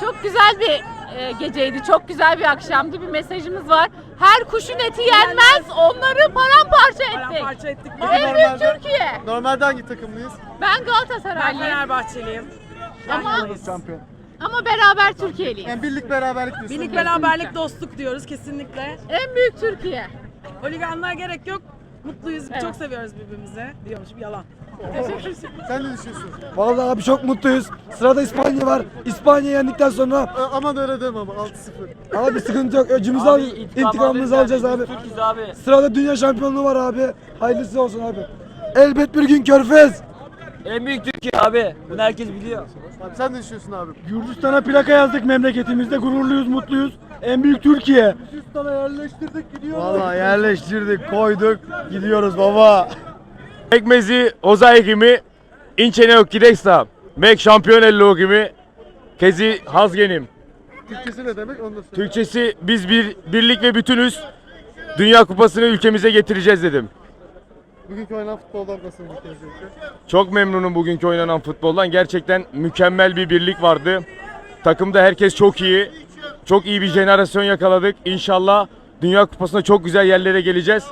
Çok güzel bir e, geceydi, çok güzel bir akşamdı. Bir mesajımız var. Her kuşun eti yenmez, onları paramparça ettik. Paramparça ettik. En büyük Türkiye. Normalde hangi takımlıyız? Ben Ben Galatasaraylıyım Fenerbahçeliyim. ama, Şampiyon. ama beraber Türkiye'liyiz. Yani birlik beraberlik diyorsun. Birlik beraberlik dostluk diyoruz kesinlikle. En büyük Türkiye. Holiganlığa gerek yok. Mutluyuz. Evet. Çok seviyoruz birbirimizi. Diyormuşum yalan. Sen ne düşünüyorsun? Vallahi abi çok mutluyuz. Sırada İspanya var. İspanya yendikten sonra Aa, aman öyle deme ama 6-0. abi sıkıntı yok. Öcümüzü al, intikamımızı alacağız abi. Türk'üz abi. Sırada dünya şampiyonluğu var abi. Hayırlısı olsun abi. Elbet bir gün Körfez. En büyük Türkiye abi. Bunu herkes biliyor. Abi sen ne düşünüyorsun abi? Gürcistan'a plaka yazdık memleketimizde. Gururluyuz, mutluyuz. En büyük Türkiye. Gürcistan'a yerleştirdik gidiyoruz. Vallahi yerleştirdik, koyduk. Gidiyoruz baba. Pekmezi ozaikimi inçene okideksa. Mek şampiyonello okimi kezi hazgenim. Türkçesi ne demek onu da söyle. Türkçesi biz bir birlik ve bütünüz. Dünya kupasını ülkemize getireceğiz dedim. Bugünkü oynanan futboldan nasıl öncelikle? Çok memnunum bugünkü oynanan futboldan. Gerçekten mükemmel bir birlik vardı. Takımda herkes çok iyi. Çok iyi bir jenerasyon yakaladık. İnşallah Dünya Kupası'nda çok güzel yerlere geleceğiz.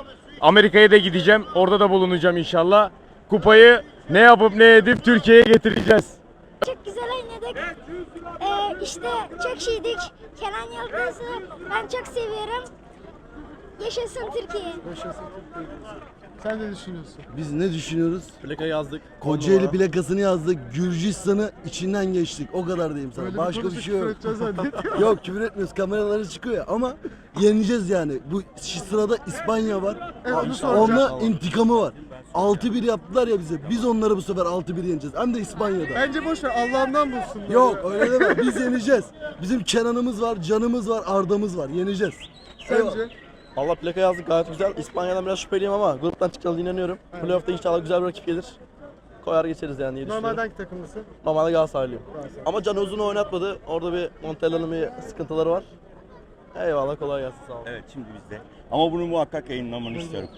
Amerika'ya da gideceğim. Orada da bulunacağım inşallah. Kupayı ne yapıp ne edip Türkiye'ye getireceğiz. Çok güzel oynadık. Ee, işte çok şeydik. Kenan Yıldız'ı ben çok seviyorum. Yaşasın Türkiye. Yaşasın Türkiye. Sen ne düşünüyorsun? Biz ne düşünüyoruz? Plaka yazdık. Kocaeli plakasını yazdık. Gürcistan'ı içinden geçtik. O kadar diyeyim sana. Böyle Başka bir konuşup şey yok. yok küfür etmiyoruz. Kameraları çıkıyor ya. Ama yeneceğiz yani. Bu sırada İspanya var. Evet, onu. Onunla intikamı var. 6-1 yaptılar ya bize. Biz onları bu sefer 6-1 yeneceğiz. Hem de İspanya'da. Bence boş ver Allah'ından bulsun. Yok öyle deme. Biz yeneceğiz. Bizim Kenan'ımız var, Can'ımız var, Arda'mız var. Yeneceğiz. Sence? Allah plaka yazdık gayet güzel. İspanya'dan biraz şüpheliyim ama gruptan çıkacağına inanıyorum. Playoff'ta inşallah güzel bir rakip gelir. Koyar geçeriz yani diye. Normalde hangi takımlısın? Normalde Galatasaraylıyım. Ama Can Uzun'u oynatmadı. Orada bir Montella'nın bir sıkıntıları var. Eyvallah kolay gelsin sağ olun. Evet şimdi bizde. Ama bunu muhakkak yayınlamanı istiyorum.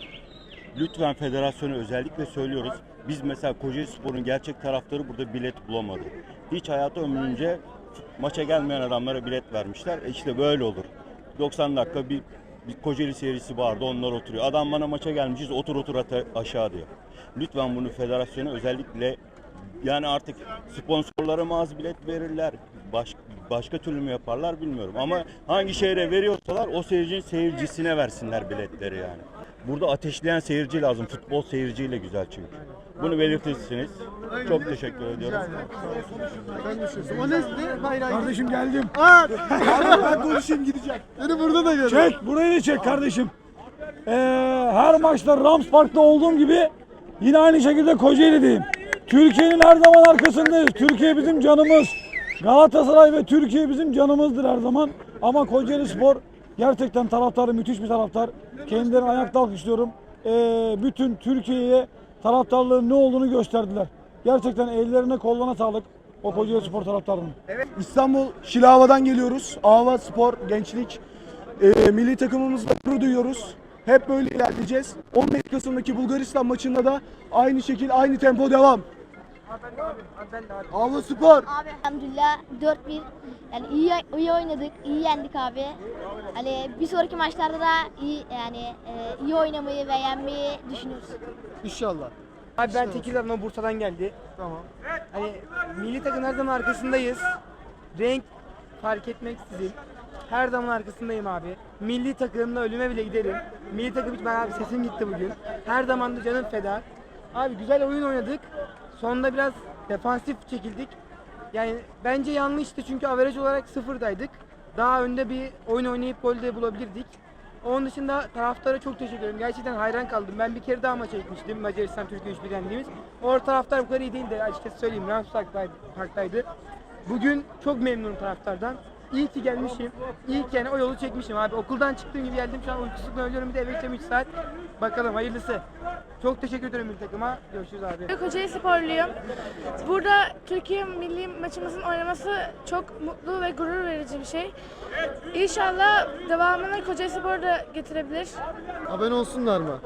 Lütfen federasyona özellikle söylüyoruz. Biz mesela Kocaeli Spor'un gerçek taraftarı burada bilet bulamadı. Hiç hayatı ömrünce maça gelmeyen adamlara bilet vermişler. E işte böyle olur. 90 dakika bir, bir Kocaeli serisi vardı onlar oturuyor. Adam bana maça gelmişiz otur otur aşağı diyor. Lütfen bunu federasyona özellikle yani artık sponsorlara mı az bilet verirler, baş, başka türlü mü yaparlar bilmiyorum. Ama hangi şehre veriyorsalar o seyircinin seyircisine versinler biletleri yani. Burada ateşleyen seyirci lazım. Futbol seyirciyle güzel çünkü. Bunu belirtirsiniz. Çok teşekkür ediyorum. O ne? ne? Bayrağı. Kardeşim geldim. Aa! ben konuşayım gideceğim. Beni burada da gör. Çek burayı da çek kardeşim. Ee, her maçta Rams Park'ta olduğum gibi yine aynı şekilde Kocaeli'deyim. Türkiye'nin her zaman arkasındayız. Türkiye bizim canımız. Galatasaray ve Türkiye bizim canımızdır her zaman. Ama Kocaeli Spor gerçekten taraftarı müthiş bir taraftar. Kendilerini ayakta alkışlıyorum. Ee, bütün Türkiye'ye taraftarlığın ne olduğunu gösterdiler. Gerçekten ellerine kollarına sağlık o Kocaeli Spor taraftarının. İstanbul Şilava'dan geliyoruz. Ava Spor, Gençlik. Ee, milli takımımızla gurur duyuyoruz. Hep böyle ilerleyeceğiz. 15 Kasım'daki Bulgaristan maçında da aynı şekil, aynı tempo devam. Avlu Spor. Abi elhamdülillah 4-1 yani iyi, iyi oynadık, iyi yendik abi. Hani bir sonraki maçlarda da iyi yani e, iyi oynamayı ve yenmeyi düşünüyoruz. İnşallah. Abi ben Tekirdağ'dan Bursa'dan geldi. Tamam. Hani milli takım her zaman arkasındayız. Renk fark etmeksizin. Her zaman arkasındayım abi. Milli takımla ölüme bile giderim. Milli takım hiç ben abi sesim gitti bugün. Her zaman da canım feda. Abi güzel oyun oynadık. Sonunda biraz defansif çekildik. Yani bence yanlıştı çünkü averaj olarak sıfırdaydık. Daha önde bir oyun oynayıp gol de bulabilirdik. Onun dışında taraftara çok teşekkür ederim. Gerçekten hayran kaldım. Ben bir kere daha maça gitmiştim. Macaristan Türkiye 3-1 yendiğimiz. Orada taraftar bu kadar iyi değildi. Açıkçası söyleyeyim. Rams Park'taydı. Bugün çok memnunum taraftardan. İyi ki gelmişim. İyi ki yani o yolu çekmişim abi. Okuldan çıktığım gibi geldim. Şu an uykusuzlukla ölüyorum. Bir de eve gideceğim 3 saat. Bakalım hayırlısı. Çok teşekkür ederim milli takıma. Görüşürüz abi. Kocaeli sporluyum. Burada Türkiye milli maçımızın oynaması çok mutlu ve gurur verici bir şey. İnşallah devamını Kocaeli Spor da getirebilir. Abone olsunlar mı?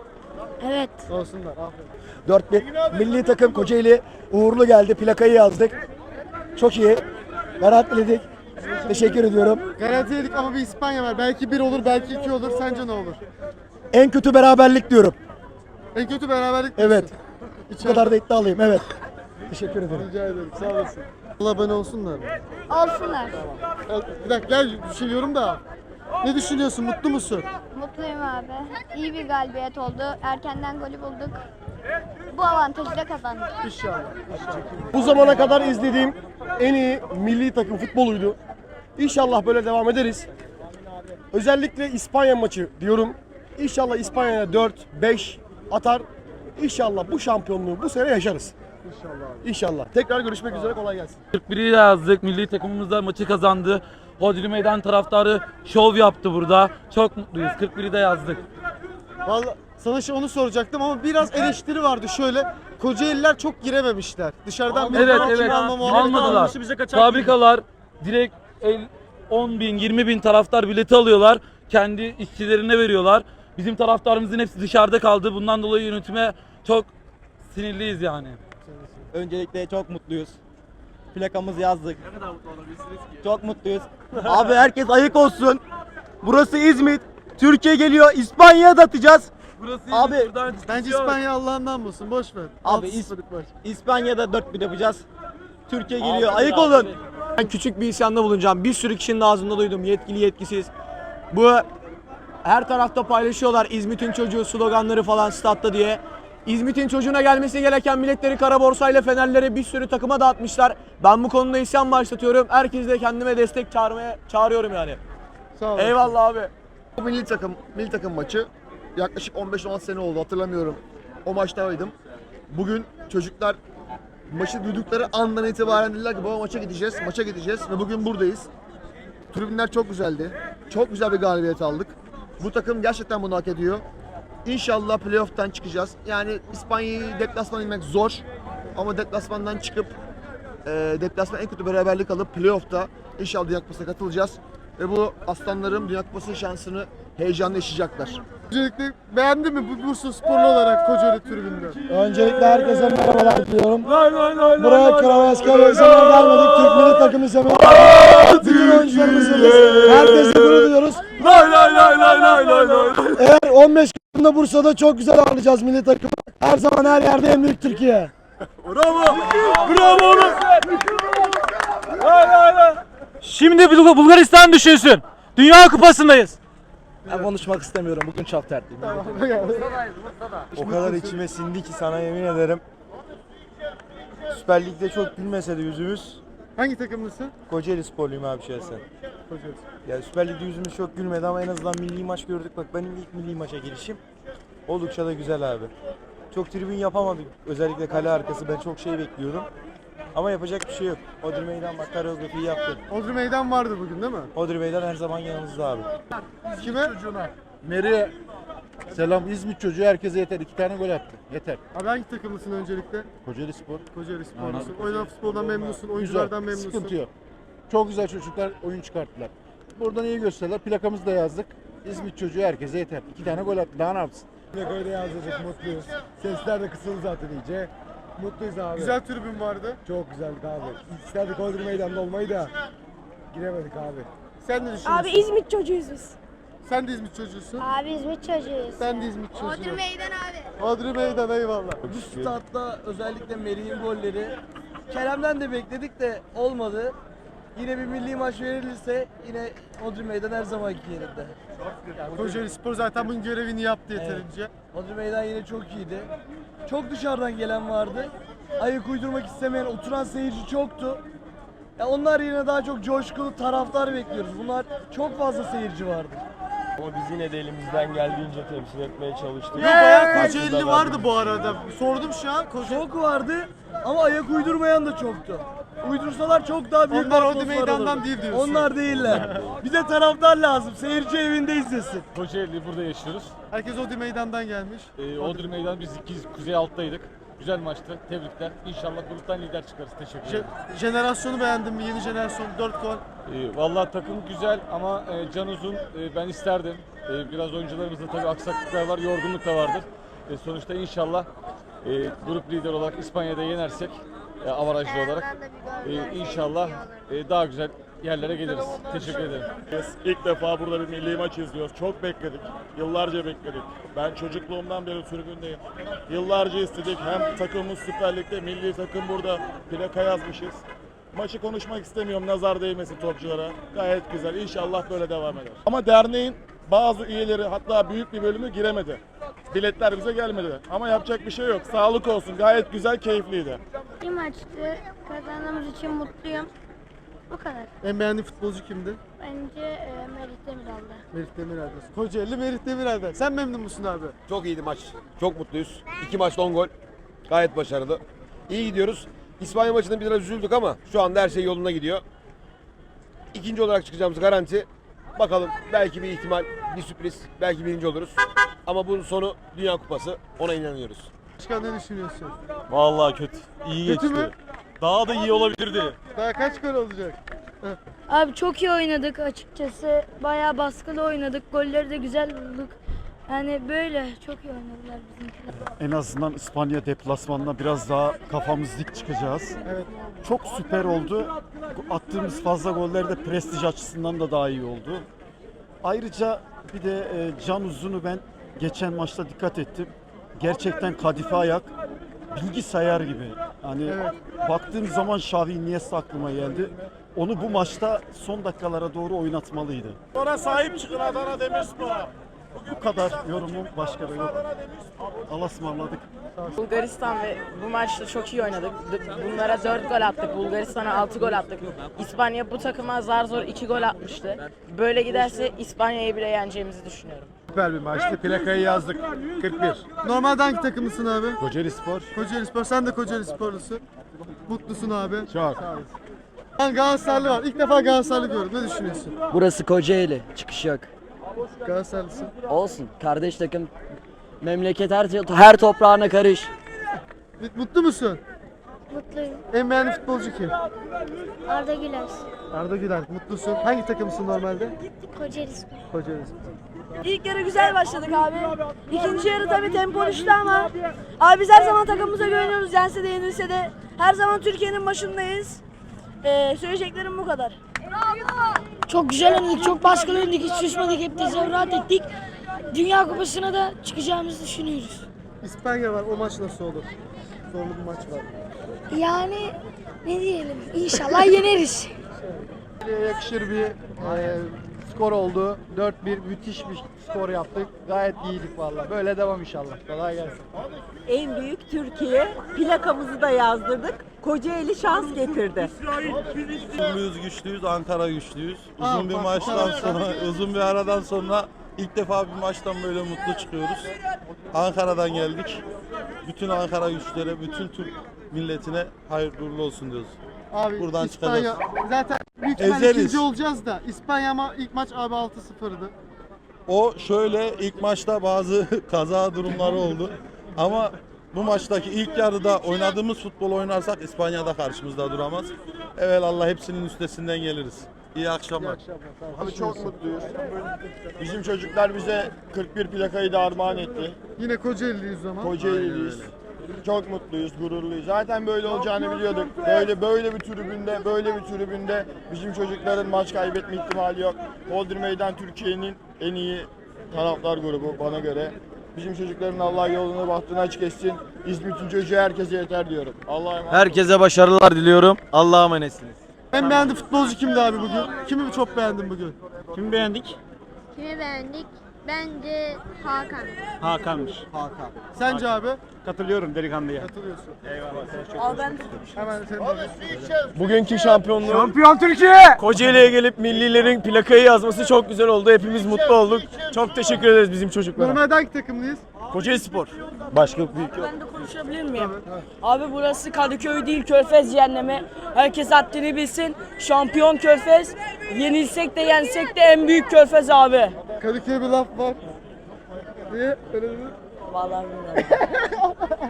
Evet. Olsunlar. Aferin. 4-1 milli takım Kocaeli uğurlu geldi. Plakayı yazdık. Çok iyi. Garantiledik. Teşekkür ediyorum. Garanti yedik ama bir İspanya var. Belki bir olur, belki iki olur. Sence ne olur? En kötü beraberlik diyorum. En kötü beraberlik Evet. Bu kadar da iddialıyım. Evet. Teşekkür ederim. Rica ederim. Sağ olasın. Allah abone olsunlar? Olsunlar. Bir dakika gel düşünüyorum da. Ne düşünüyorsun? Mutlu musun? Mutluyum abi. İyi bir galibiyet oldu. Erkenden golü bulduk. Bu avantajı da kazandık. İnşallah. Bu zamana kadar izlediğim en iyi milli takım futboluydu. İnşallah böyle devam ederiz. Özellikle İspanya maçı diyorum. İnşallah İspanya'ya 4, 5 atar. İnşallah bu şampiyonluğu bu sene yaşarız. İnşallah. İnşallah. Tekrar görüşmek üzere kolay gelsin. 41'i de yazdık. Milli takımımız da maçı kazandı. Hodri Meydan taraftarı şov yaptı burada. Çok mutluyuz. 41'i de yazdık. Vallahi sana şey onu soracaktım ama biraz eleştiri vardı şöyle. Kocaeliler çok girememişler. Dışarıdan bir Evet evet alma muhabbeti almadılar. Fabrikalar direkt el, 10 bin 20 bin taraftar bileti alıyorlar. Kendi işçilerine veriyorlar. Bizim taraftarımızın hepsi dışarıda kaldı. Bundan dolayı yönetime çok sinirliyiz yani. Öncelikle çok mutluyuz. Plakamızı yazdık. Çok mutluyuz. Abi herkes ayık olsun. Burası İzmit. Türkiye geliyor. İspanya'ya da atacağız. Burası Abi, Bence İspanya Allah'ından bulsun. Boş ver. Abi, İs-. İspanya'da 4-1 yapacağız. Türkiye geliyor. Ayık olun. Ben küçük bir isyanda bulunacağım. Bir sürü kişinin ağzında duydum. Yetkili yetkisiz. Bu her tarafta paylaşıyorlar İzmit'in çocuğu sloganları falan statta diye. İzmit'in çocuğuna gelmesi gereken milletleri kara borsayla fenerlere bir sürü takıma dağıtmışlar. Ben bu konuda isyan başlatıyorum. Herkes de kendime destek çağırmaya çağırıyorum yani. Sağ olasın. Eyvallah abi. Bu milli takım milli takım maçı yaklaşık 15-16 sene oldu hatırlamıyorum. O maçtaydım. Bugün çocuklar maçı duydukları andan itibaren dediler ki baba maça gideceğiz, maça gideceğiz ve bugün buradayız. Tribünler çok güzeldi. Çok güzel bir galibiyet aldık. Bu takım gerçekten bunu hak ediyor. İnşallah playoff'tan çıkacağız. Yani İspanya'yı deplasman inmek zor. Ama deplasmandan çıkıp e, deplasman en kötü beraberlik alıp playoff'ta inşallah Dünya Kupası'na katılacağız. Ve bu aslanlarım Dünya Kupası şansını heyecanla yaşayacaklar. Öncelikle beğendin mi bu Bursa sporlu olarak Kocaeli tribünden? Öncelikle herkese merhabalar diliyorum. Buraya Kravaskar izlemeye gelmedik. Türk milli takımı izlemeye Bütün oyuncularımızı Herkese gurur duyuyoruz. Eğer 15 Kasım'da Bursa'da çok güzel ağırlayacağız milli takımı. Her zaman her yerde en büyük Türkiye. Şimdi Bulgaristan düşünsün. Dünya Kupası'ndayız. Ben konuşmak istemiyorum. Bugün çok dertliyim. O kadar içime sindi ki sana yemin ederim. Süper Lig'de çok gülmese de yüzümüz Hangi takımlısın? Kocaeli sporluyum abi şahsen. Kocaeli. Yani Süper Lig'de yüzümüz çok gülmedi ama en azından milli maç gördük. Bak benim ilk milli maça girişim oldukça da güzel abi. Çok tribün yapamadık. Özellikle kale arkası ben çok şey bekliyordum. Ama yapacak bir şey yok. Odri Meydan bak koreografiyi yaptı. Odri Meydan vardı bugün değil mi? Odri Meydan her zaman yanımızda abi. Kime? Meri Selam İzmit çocuğu herkese yeter. iki tane gol attı. Yeter. Abi hangi takımlısın öncelikle? Kocaeli Spor. Kocaeli sporlusun. Oynanan futboldan memnunsun, oyunculardan memnunsun. Sıkıntı yok. Çok güzel çocuklar oyun çıkarttılar. Buradan iyi gösterdiler. Plakamızı da yazdık. İzmit çocuğu herkese yeter. İki tane gol attı. Daha ne yapsın? Plakayı da yazdırdık mutluyuz. Sesler de kısıldı zaten iyice. Mutluyuz abi. Güzel tribün vardı. Çok güzeldik abi. İsterdik Odri Meydan'da olmayı da giremedik abi. Sen ne düşünüyorsun? Abi İzmit çocuğuyuz biz. Sen de İzmit çocuğusun. Abi İzmit çocuğuyuz. Sen de İzmit çocuğu. meydan abi. Odri Meydan eyvallah. Bu statta özellikle Meri'nin golleri Kerem'den de bekledik de olmadı. Yine bir milli maç verilirse yine Odri Meydan her zamanki yerinde. Kocaeli Spor zaten bunun görevini yaptı yeterince. Odri Meydan yine çok iyiydi. Çok dışarıdan gelen vardı. Ayak uydurmak istemeyen oturan seyirci çoktu. Ya onlar yine daha çok coşkulu taraftar bekliyoruz. Bunlar çok fazla seyirci vardı. Ama biz yine de elimizden geldiğince temsil etmeye çalıştık. Yok bayağı Kocaeli vardı bu arada. Sordum şu an. Koca... Çok vardı ama ayak uydurmayan da çoktu. Uydursalar çok daha büyük Onlar atmosfer Meydan'dan değil diyorsun. Onlar değiller. Bize taraftar lazım. Seyirci evinde izlesin. Kocaeli burada yaşıyoruz. Herkes Odri Meydan'dan gelmiş. Ee, Odri Meydan biz ikiz kuzey alttaydık. Güzel maçtı. Tebrikler. İnşallah gruptan lider çıkarız. Teşekkür ederim. Je- jenerasyonu beğendin mi? Yeni jenerasyon 4 gol. Ee, vallahi takım güzel ama e, can uzun. E, ben isterdim. E, biraz oyuncularımızda tabii aksaklıklar var, yorgunluk da vardır. E, sonuçta inşallah e, grup lider olarak İspanya'da yenersek e, avarajlı olarak e, inşallah e, daha güzel yerlere geliriz. Teşekkür ederim. İlk defa burada bir milli maç izliyoruz. Çok bekledik. Yıllarca bekledik. Ben çocukluğumdan beri tribündeyim. Yıllarca istedik. Hem takımımız Süper Lig'de, milli takım burada. Plaka yazmışız. Maçı konuşmak istemiyorum. Nazar değmesin topçulara. Gayet güzel. İnşallah böyle devam eder. Ama derneğin bazı üyeleri hatta büyük bir bölümü giremedi. Biletler bize gelmedi. Ama yapacak bir şey yok. Sağlık olsun. Gayet güzel, keyifliydi. İyi maçtı. Kazandığımız için mutluyum. Bu kadar. En beğendiğin futbolcu kimdi? Bence e, Merih Demiral'dı. Merih Demirel. Kocaeli Merih Demirel'den. Sen memnun musun abi? Çok iyiydi maç. Çok mutluyuz. İki maçta 10 gol. Gayet başarılı. İyi gidiyoruz. İspanya maçında biraz üzüldük ama şu anda her şey yoluna gidiyor. İkinci olarak çıkacağımız garanti. Bakalım belki bir ihtimal, bir sürpriz. Belki birinci oluruz. Ama bunun sonu Dünya Kupası. Ona inanıyoruz. Başkan ne düşünüyorsun? Vallahi kötü. İyi Kötü geçti. mü? Daha da iyi olabilirdi. Daha kaç gol olacak? Abi çok iyi oynadık açıkçası. Bayağı baskılı oynadık. Golleri de güzel bulduk. Yani böyle çok iyi oynadılar bizimkiler. En azından İspanya deplasmanına biraz daha kafamız dik çıkacağız. Evet. Çok süper oldu. Attığımız fazla goller de prestij açısından da daha iyi oldu. Ayrıca bir de e, Can Uzun'u ben geçen maçta dikkat ettim. Gerçekten kadife ayak, bilgisayar gibi. Hani Evet. baktığım zaman Xavi Iniesta aklıma geldi. Onu bu maçta son dakikalara doğru oynatmalıydı. Sonra sahip çıkın Adana Demirspor'a. Bu kadar yorumum başka da yok. Allah'a ısmarladık. Bulgaristan ve bu maçta çok iyi oynadık. Bunlara 4 gol attık. Bulgaristan'a 6 gol attık. İspanya bu takıma zar zor 2 gol atmıştı. Böyle giderse İspanya'yı bile yeneceğimizi düşünüyorum. Süper bir maçtı. Plakayı yazdık. 41. Normalde hangi takımlısın abi? Kocaeli Spor. Kocaeli Spor. Sen de Kocaeli Sporlusun. Mutlusun abi. Çok. Ben Galatasaraylı var. İlk defa Galatasaraylı gördüm. Ne düşünüyorsun? Burası Kocaeli. Çıkış yok. Galatasaraylısın. Olsun. Kardeş takım. Memleket her, her toprağına karış. Mutlu musun? Mutluyum. En beğendiğin futbolcu kim? Arda Güler. Arda Güler. Mutlusun. Hangi takımsın normalde? Kocaeli Spor. Kocaeli Spor. İlk yarı güzel başladık abi. İkinci yarı tabii tempo düştü ama abi biz her zaman takımımıza güveniyoruz. Yense de yenilse de her zaman Türkiye'nin başındayız. Ee, söyleyeceklerim bu kadar. Çok güzel oynadık, çok baskılı oynadık, hiç susmadık, hep tezahürat ettik. Dünya Kupası'na da çıkacağımızı düşünüyoruz. İspanya var. O maç nasıl olur? Zorlu bir maç var. Yani ne diyelim, inşallah yeneriz. Yakışır bir e, skor oldu. 4-1 müthiş bir skor yaptık. Gayet iyiydik vallahi. Böyle devam inşallah. Kolay gelsin. En büyük Türkiye. Plakamızı da yazdırdık. Kocaeli şans getirdi. Güçlüyüz, güçlüyüz, Ankara güçlüyüz. Uzun bir maçtan sonra, uzun bir aradan sonra ilk defa bir maçtan böyle mutlu çıkıyoruz. Ankara'dan geldik. Bütün Ankara güçlere, bütün Türk milletine hayırlı uğurlu olsun diyoruz. Abi Buradan İspanya zaten büyük ihtimalle Ezeriz. ikinci olacağız da İspanya ama ilk maç abi 6-0'dı. O şöyle ilk maçta bazı kaza durumları oldu. Ama bu maçtaki ilk yarıda oynadığımız futbol oynarsak İspanya'da karşımızda duramaz. Evet Allah hepsinin üstesinden geliriz. İyi akşamlar. Abi çok mutluyuz. Bizim çocuklar bize 41 plakayı da armağan etti. Yine Kocaeli'liyiz ama. Kocaeli'liyiz. Çok mutluyuz, gururluyuz. Zaten böyle olacağını biliyorduk. Böyle böyle bir tribünde, böyle bir tribünde bizim çocukların maç kaybetme ihtimali yok. Boldur Meydan Türkiye'nin en iyi taraftar grubu bana göre. Bizim çocukların Allah yolunu bahtını açık etsin. İzmit'in çocuğu herkese yeter diyorum. Allah'a emanet olun. Herkese başarılar diliyorum. Allah'a emanetsiniz. En beğendiğin futbolcu kimdi abi bugün? Kimi çok beğendin bugün? Kimi beğendik? Kimi beğendik? Bence Hakan. Hakan'mış. Hakan. Sence abi? Katılıyorum delikanlıya. Katılıyorsun. Al ben Hemen senin de. Bugünkü şampiyonluğu Şampiyon Türkiye! Kocaeli'ye gelip millilerin plakayı yazması çok güzel oldu. Hepimiz mutlu olduk. Çok teşekkür ederiz bizim çocuklara. Normalde hangi takımlıyız? Kocaeli Spor. Başka büyük yok. Ben de konuşabilir miyim? Abi burası Kadıköy değil Körfez cehennemi. Herkes haddini bilsin. Şampiyon Körfez. Yenilsek de yensek de en büyük Körfez abi. Kadıköy'e bir laf var. Niye? Öyle dedin? Vallahi bilmiyorum.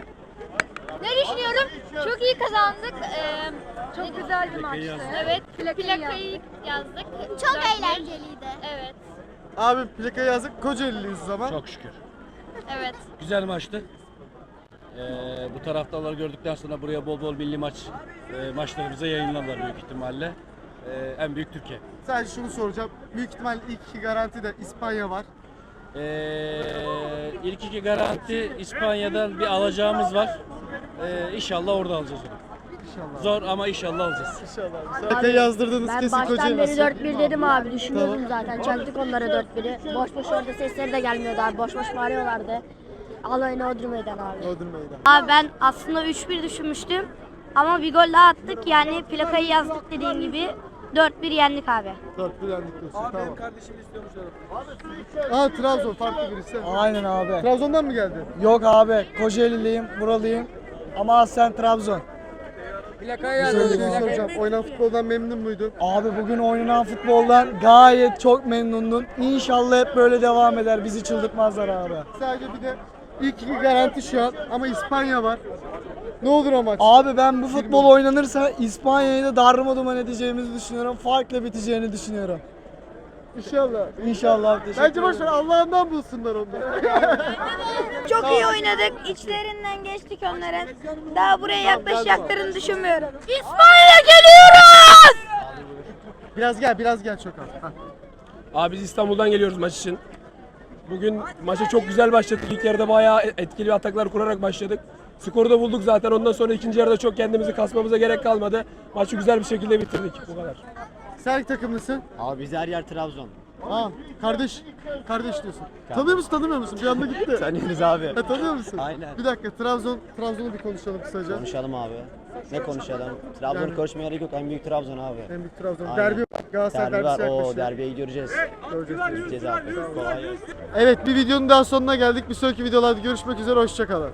Ne düşünüyorum? Çok iyi kazandık. Ee, çok güzel bir maçtı. Evet, plakayı, yazdık. Çok eğlenceliydi. Evet. Abi plakayı yazdık. Kocaeli'liyiz o zaman. Çok şükür. Evet. Güzel maçtı. Ee, bu taraftarları gördükten sonra buraya bol bol milli maç e, maçlarımıza yayınlarlar büyük ihtimalle. Ee, en büyük Türkiye. Sadece şunu soracağım. Büyük ihtimal ilk iki garanti de İspanya var. Ee, ilk iki garanti İspanya'dan bir alacağımız var. Ee, inşallah orada alacağız onu. İnşallah. Zor ama inşallah alacağız. İnşallah. Zaten yazdırdığınız Ben kesin baştan beri nasıl? 4-1 dedim abi. Düşünüyordum zaten. Çaktık onlara 4-1'i. Boş boş orada sesleri de gelmiyordu abi. Boş boş bağırıyorlardı. Alayına Odri Meydan abi. Bodrum Meydan. Abi ben aslında 3-1 düşünmüştüm. Ama bir gol daha attık. Yani plakayı yazdık dediğim gibi. 4-1 yendik abi. 4 bir yendik diyorsun. tamam. Aa Trabzon farklı birisi. Aynen abi. Trabzon'dan mı geldi? Yok abi Kocaeli'liyim, buralıyım. Ama aslen Trabzon. Güzel bir şey soracağım. Oynanan futboldan memnun muydun? Abi bugün oynanan futboldan gayet çok memnunum. İnşallah hep böyle devam eder. Bizi çıldırtmazlar abi. Sadece bir de ilk iki garanti şu an ama İspanya var. Ne olur o maç? Abi ben bu futbol oynanırsa İspanya'yı da darma duman edeceğimizi düşünüyorum. Farklı biteceğini düşünüyorum. İnşallah. İnşallah. Teşekkür Bence boş ver Allah'ından bulsunlar onları. Çok iyi oynadık. İçlerinden geçtik onların. Daha buraya yaklaşacaklarını düşünmüyorum. İspanya geliyoruz! biraz gel, biraz gel çok az. Hah. Abi biz İstanbul'dan geliyoruz maç için. Bugün maça çok güzel başladık. İlk yarıda bayağı etkili ataklar kurarak başladık. Skoru da bulduk zaten. Ondan sonra ikinci yarıda çok kendimizi kasmamıza gerek kalmadı. Maçı güzel bir şekilde bitirdik. Bu kadar. Sen hangi takımlısın? Abi biz her yer Trabzon. Aa, kardeş. Kardeş diyorsun. Tanıyor musun, tanımıyor musun? Bir anda gitti. Tanıyoruz abi. Ha, tanıyor musun? Aynen. Bir dakika, Trabzon, Trabzon'u bir konuşalım kısaca. Konuşalım abi. Ne konuşalım? Trabzon'u Yani- konuşmaya gerek yok. En büyük Trabzon abi. En büyük Trabzon. Aynen. Derbi var. Galatasaray derbisi yaklaşıyor. derbiye göreceğiz. Göreceğiz. Göreceğiz abi. Kolay gelsin. Evet, bir videonun daha sonuna geldik. Bir sonraki videolarda görüşmek üzere. Hoşçakalın.